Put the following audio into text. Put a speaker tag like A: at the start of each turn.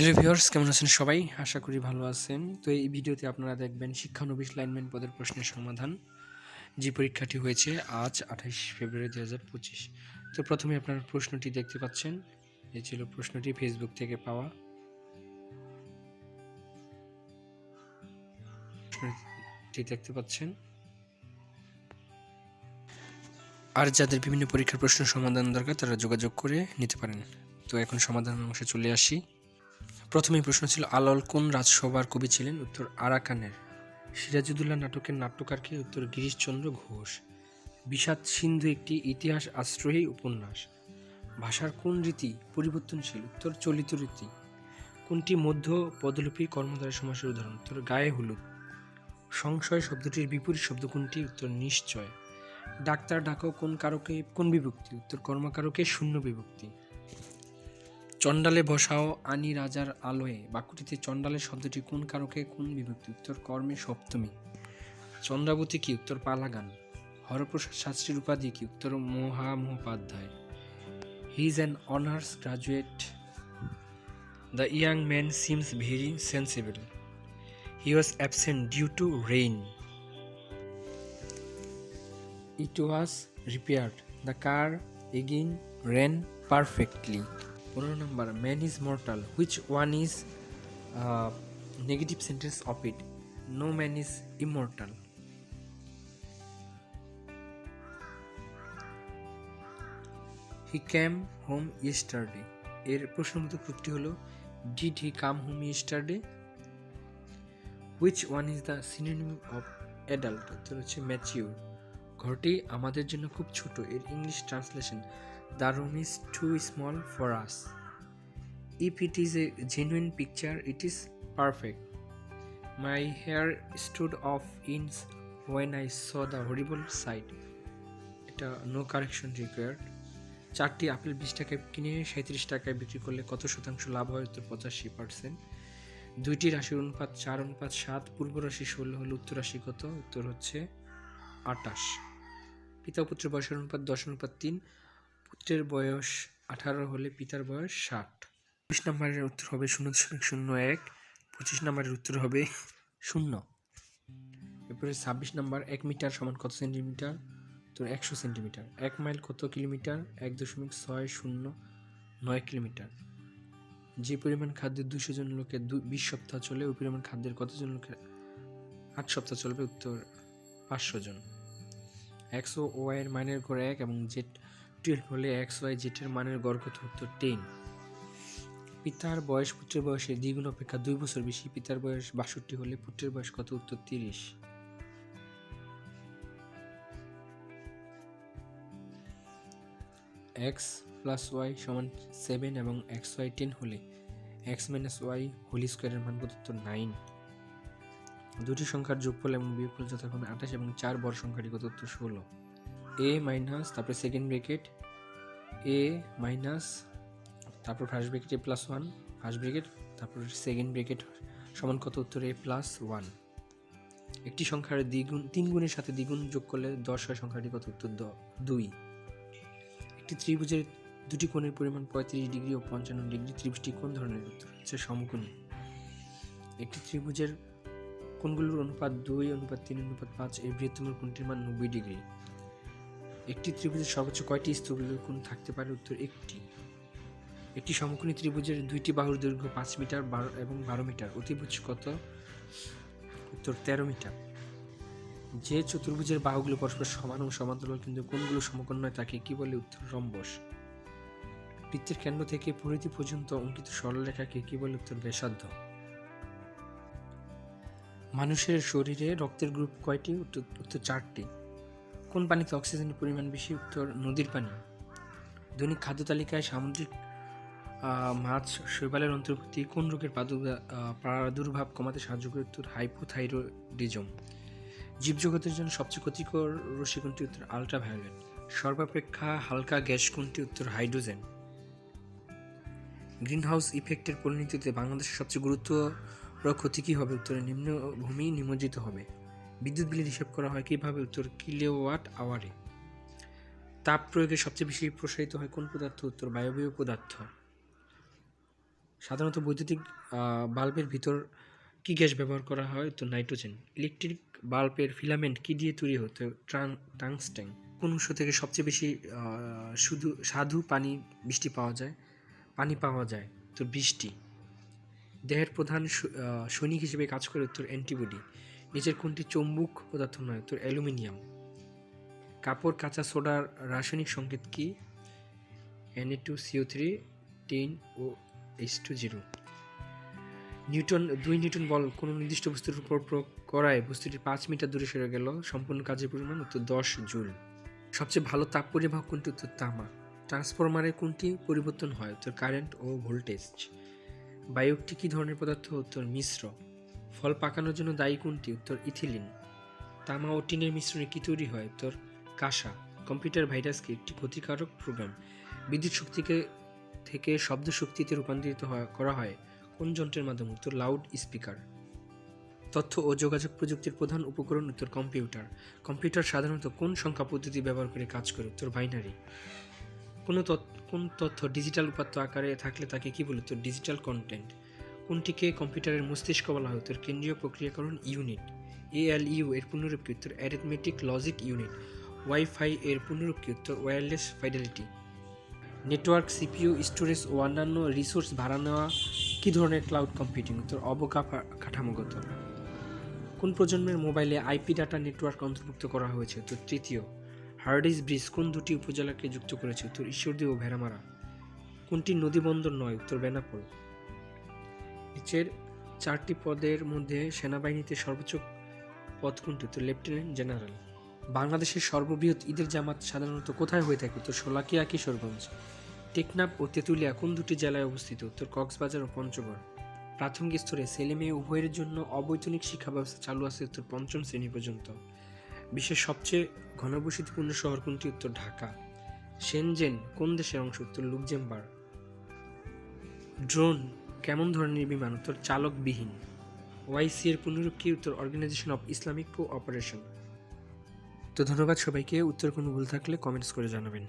A: Hello viewers, কেমন আছেন সবাই? আশা করি ভালো আছেন। তো এই ভিডিওতে আপনারা দেখবেন শিক্ষানবিশ লাইনম্যান পদের প্রশ্নের সমাধান, যে পরীক্ষাটি হয়েছে আজ, আঠাইশ ফেব্রুয়ারি দু হাজার পঁচিশ। তো প্রথমে আপনারা প্রশ্নটি দেখতে পাচ্ছেন। এই ছিল প্রশ্নটি ফেসবুক থেকে পাওয়া। দেখতে পাচ্ছেন। আর যাদের বিভিন্ন পরীক্ষার প্রশ্ন সমাধান দরকার, তারা যোগাযোগ করে নিতে পারেন। তো এখন সমাধান অংশে চলে আসি। প্রথমেই প্রশ্ন ছিল আলল কোন রাজসভার কবি ছিলেন? উত্তর, আরাকানের। সিরাজুদ্দৌলা নাটকের নাট্যকারকে উত্তর, গিরিশচন্দ্র ঘোষ। বিষাদ সিন্ধু একটি ইতিহাস আশ্রয়ী উপন্যাস। ভাষার কোন রীতি পরিবর্তনশীল? উত্তর, চলিত রীতি। কোনটি মধ্য পদলিপি কর্মধারয় সমাসের উদাহরণ? উত্তর, গায়ে হলুদ। সংশয় শব্দটির বিপরীত শব্দ কোনটি? উত্তর, নিশ্চয়। ডাক্তার ডাকো কোন কারকে? কোন বিভক্তি? উত্তর, কর্মকারকে শূন্য বিভক্তি। চণ্ডালে বসাও আনি রাজার আলোয়ে। বাক্যটিতে চণ্ডালের শব্দটি কোন কারকে কোন বিভক্তি? উত্তর কর্মে সপ্তমী। চন্দ্রাবতী কি? উত্তর পালাগান। হরপ্রসাদ শাস্ত্রীর উপাধি কি? উত্তর মহামহোপাধ্যায়। He is an honours graduate the young man seems very sensible he was absent due to rain it was repaired the car again ran perfectly পনেরো number man is mortal which one is negative sentence of it no man is immortal he came home yesterday এর প্রশ্নমত প্রুফটি হলো did he come home yesterday which one is the synonym of adult হচ্ছে mature ঘরটি আমাদের জন্য খুব ছোট। এর English translation the room is too small for us if it is a genuine picture it is perfect my hair stood of ends when I saw the horrible sight এটা no correction required চারটি apple বিশ টাকায় কিনে সাঁত্রিশ টাকায় বিক্রি করলে কত শতাংশ লাভ হয় উত্তর পঁচাশি পার্সেন্ট দুইটি রাশির অনুপাত চার, অনুপাত সাত, পূর্ব রাশি ষোলো, হলে উত্তর রাশি কত? উত্তর হচ্ছে আটাশ। পিতা পুত্র বয়সের অনুপাত দশ, অনুপাত তিন পুত্রের বয়স আঠারো হলে পিতার বয়স ষাট। বিশ নম্বরের উত্তর হবে শূন্য দশমিক শূন্য এক। পঁচিশ নম্বরের উত্তর হবে শূন্য। এরপরে ছাব্বিশ নম্বর এক মিটার সমান কত সেন্টিমিটার? তো একশো সেন্টিমিটার। এক মাইল কত কিলোমিটার? এক দশমিক ছয় শূন্য নয় কিলোমিটার। যে পরিমাণ খাদ্যের দুশো জন লোকের দু বিশ সপ্তাহ চলে, ওই পরিমাণ খাদ্যের কতজন লোকের আট সপ্তাহ চলবে? উত্তর পাঁচশো জন। এক্স ও ওয়াই এর মানের গড় এক এবং জেড টুয়েলভ হলে এক্স ওয়াই জেটের মানের গড় কত উত্তর টেন। পিতার বয়স, পুত্রের বয়সে দ্বিগুণ অপেক্ষা দুই বছর বেশি। পিতার বয়স বাষট্টি হলে পুত্রের বয়স কত? উত্তর তিরিশ। এক্স প্লাস ওয়াই সমান সেভেন এবং এক্স ওয়াই টেন হলে এক্স মাইনাস ওয়াই হোল স্কোয়ারের মান কত নাইন। দুটি সংখ্যার যোগফল এবং বিয়োগফল যথাক্রমে আঠাশ এবং চার বড় সংখ্যাটি কত উত্তর ষোলো। এ মাইনাস তারপরে সেকেন্ড ব্রেকেট এ মাইনাস তারপর first A plus one first bracket তারপর সেকেন্ড ব্রেকেট সমান কত উত্তর? এ প্লাস ওয়ান একটি সংখ্যার দ্বিগুণ, তিন গুণের সাথে দ্বিগুণ যোগ করলে দশ হয়, সংখ্যাটি কত? উত্তর দুই। একটি ত্রিভুজের দুটি কোণের পরিমাণ পঁয়ত্রিশ ডিগ্রি ও পঞ্চান্ন ডিগ্রি, ত্রিভুজটি কোন ধরনের উত্তর? হচ্ছে সমকোণী। একটি ত্রিভুজের কোণগুলোর অনুপাত দুই, অনুপাত তিন, অনুপাত পাঁচ, এর বৃহত্তম কোণটির মান নব্বই ডিগ্রি। একটি ত্রিভুজের সর্বোচ্চ কয়টি স্থূলর কোণ থাকতে পারে? উত্তর, একটি। একটি সমকোণী ত্রিভুজের দুইটি বাহুর দৈর্ঘ্য পাঁচ মিটার, বারো এবং বারো মিটার। অতিভুজ কত? উত্তর, তেরো মিটার। যে চতুর্ভুজের বাহুগুলো পরস্পর সমান ও সমান্তরাল, কিন্তু কোনগুলো সমকোণ নয় তাকে কি বলে উত্তর, রম্বস। বৃত্তের কেন্দ্র থেকে পরিধি পর্যন্ত অঙ্কিত সরলরেখাকে কি বলে উত্তর, ব্যাসার্ধ। মানুষের শরীরে রক্তের গ্রুপ কয়টি? উত্তর চারটি। কোন পানিতে অক্সিজেনের পরিমাণ বেশি, উত্তর নদীর পানি। দৈনিক খাদ্য তালিকায় সামুদ্রিক মাছ, শৈবালের অন্তর্ভুক্তি, কোন রোগের প্রাদুর্ভাব কমাতে সাহায্য করে, উত্তর হাইপোথাইরয়েডিজম। জীবজগতের জন্য সবচেয়ে ক্ষতিকর রশ্মি কোনটি, উত্তর আলট্রাভায়োলেট। সর্বাপেক্ষা হালকা গ্যাস কোনটি, উত্তর হাইড্রোজেন। গ্রিনহাউস ইফেক্টের পরিণতিতে বাংলাদেশের সবচেয়ে গুরুত্ব ক্ষতি কী হবে, উত্তরে নিম্নভূমি নিমজ্জিত হবে। বিদ্যুৎ বিলের হিসাব করা হয় কীভাবে, উত্তর কিলোওয়াট আওয়ারে। তাপ প্রয়োগে সবচেয়ে বেশি প্রসারিত হয় কোন পদার্থ, উত্তর বায়বীয় পদার্থ। সাধারণত বৈদ্যুতিক বাল্বের ভিতর কি গ্যাস ব্যবহার করা হয় তো নাইট্রোজেন। ইলেকট্রিক বাল্বের ফিলামেন্ট কি দিয়ে তৈরি হতো টাংস্টেন কোন উৎস থেকে সবচেয়ে বেশি শুধু সাধু পানি, বৃষ্টি পাওয়া যায়? পানি পাওয়া যায় তো বৃষ্টি। দেহের প্রধান সৈনিক হিসেবে কাজ করে, উত্তর অ্যান্টিবডি। নিচের কোনটি চৌম্বক পদার্থ নয়, তোর অ্যালুমিনিয়াম। কাপড়, কাঁচা সোডার রাসায়নিক সংকেত কি? N two CO three ten O H two zero Newton, দুই নিউটন বল কোনো নির্দিষ্ট বস্তুর উপর প্রয়োগ করায় বস্তুটি পাঁচ মিটার দূরে সরে গেল, সম্পূর্ণ কাজের পরিমাণ উত্তর দশ জুল। সবচেয়ে ভালো তাপ পরিবাহক কোনটি? উত্তর তামা। ট্রান্সফরমারে কোনটি পরিবর্তন হয়? উত্তর কারেন্ট ও ভোল্টেজ। বায়ুকটি কী ধরনের পদার্থ? উত্তর মিশ্র। ফল পাকানোর জন্য দায়ী কোনটি? উত্তর, ইথিলিন। তামা ও টিনের মিশ্রণে কী তৈরি হয়? উত্তর, কাঁসা, কম্পিউটার ভাইরাসকে একটি ক্ষতিকারক প্রোগ্রাম। বিদ্যুৎ শক্তিকে থেকে শব্দ শক্তিতে রূপান্তরিত করা হয় কোন যন্ত্রের মাধ্যমে? উত্তর, লাউড স্পিকার। তথ্য ও যোগাযোগ প্রযুক্তির প্রধান উপকরণ, উত্তর, কম্পিউটার। কম্পিউটার সাধারণত কোন সংখ্যা পদ্ধতি ব্যবহার করে কাজ করে? উত্তর, বাইনারি। কোনো কোন তথ্য ডিজিটাল উপাত্ত আকারে থাকলে তাকে কি বলে? উত্তর, ডিজিটাল কন্টেন্ট। কোনটিকে কম্পিউটারের মস্তিষ্ক বলা হয়? উত্তর, কেন্দ্রীয় প্রক্রিয়াকরণ ইউনিট। এএলইউ এর পুনরূপ কি উত্তর অ্যারিথমেটিক লজিক ইউনিট ওয়াইফাই এর পুনরূপ কি উত্তর wireless fidelity network CPU storage ও অন্যান্য রিসোর্স ভাড়া নেওয়া কী ধরনের ক্লাউড কম্পিউটিং উত্তর অবকাঠা কাঠামোগত। কোন প্রজন্মের মোবাইলে আইপি ডাটা নেটওয়ার্ক অন্তর্ভুক্ত করা হয়েছে? উত্তর, তৃতীয়। হার্ডিস ব্রিজ কোন দুটি উপজেলাকে যুক্ত করেছে? উত্তর, ঈশ্বরদী ও ভেড়ামারা। কোনটি নদীবন্দর নয়? উত্তর, বেনাপোল। নিচের চারটি পদের মধ্যে সেনাবাহিনীতে সর্বোচ্চ পদ কোনটি উত্তর লেফটেন্যান্ট জেনারেল। বাংলাদেশের সর্ববৃহৎ ঈদের জামাত সাধারণত কোথায় হয়ে থাকে? উত্তর শোলাকিয়া, কিশোরগঞ্জ। টেকনাফ ও তেঁতুলিয়া কোন দুটি জেলায় অবস্থিত? উত্তর কক্সবাজার ও পঞ্চগড়। প্রাথমিক স্তরে ছেলে মেয়ে উভয়ের জন্য অবৈতনিক শিক্ষা ব্যবস্থা চালু আছে উত্তর পঞ্চম শ্রেণি পর্যন্ত। বিশ্বের সবচেয়ে ঘনবসতিপূর্ণ শহর কোনটি? উত্তর ঢাকা। সেনজেন কোন দেশের অংশ? উত্তর লুকজেম্বার ড্রোন কেমন ধরনের বিমান? উত্তর, চালকবিহীন। ওয়াইসি এর পুনরুক্ষী উত্তর organisation of Islamic cooperation তো ধন্যবাদ সবাইকে। উত্তর কোনো ভুল থাকলে কমেন্টস করে জানাবেন।